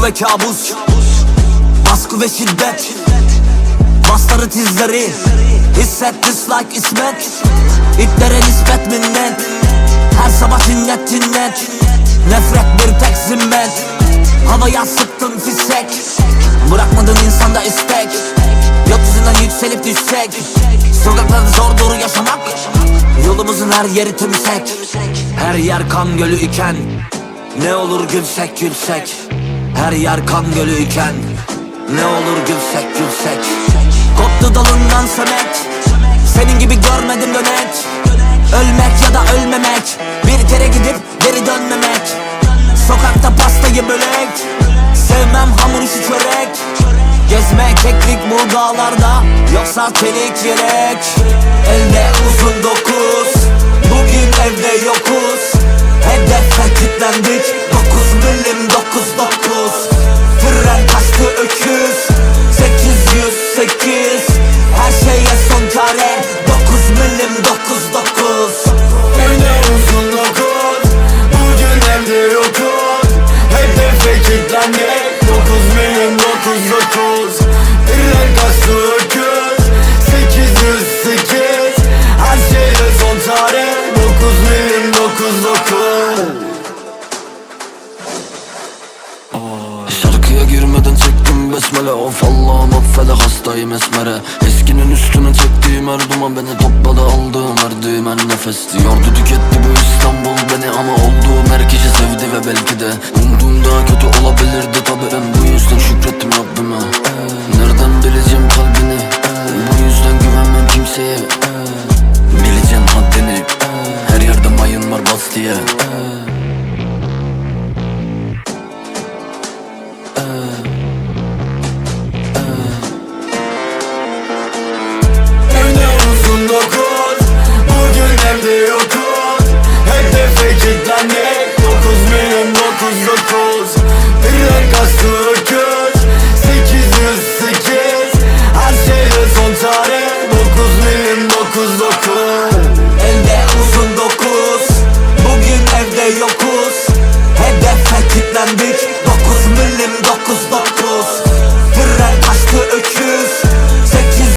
Korku ve kabus. Baskı ve şiddet. Basları tizleri. Hisset dislike ismet. İtlere nispet minnet. Her sabah cinnet cinnet. Nefret bir tek zimmet. Havaya sıktın fişek Bırakmadın insanda istek. Gökyüzünden yükselip düşecek Sokaklarda zor doğru yaşamak. Yolumuzun her yeri tümsek. Her yer kan gölü iken Ne olur gülsek gülsek Her yer kan gölü iken Ne olur gülsek gülsek. Koptu dalından sömek Senin gibi görmedim dönek. Ölmek ya da ölmemek Bir kere gidip geri dönmemek. Sokakta pastayı bölek Sevmem hamur işi çörek. Gezmek keklik bu dağlarda Yoksa çelik yelek besmele Of Allah'ım affede hastayım esmere. Eskinin üstüne çektiğim her duman Beni topladı aldığım her düğmen nefes Yordu tüketti bu İstanbul beni Ama olduğum her kişi sevdi ve belki de. Umduğum daha kötü olabilirdi tabi Ben bu yüzden şükrettim Rabbime. Nereden bileceğim kalbini? Bu yüzden güvenmem kimseye. Bileceğim haddini. Her yerde mayın var bas diye.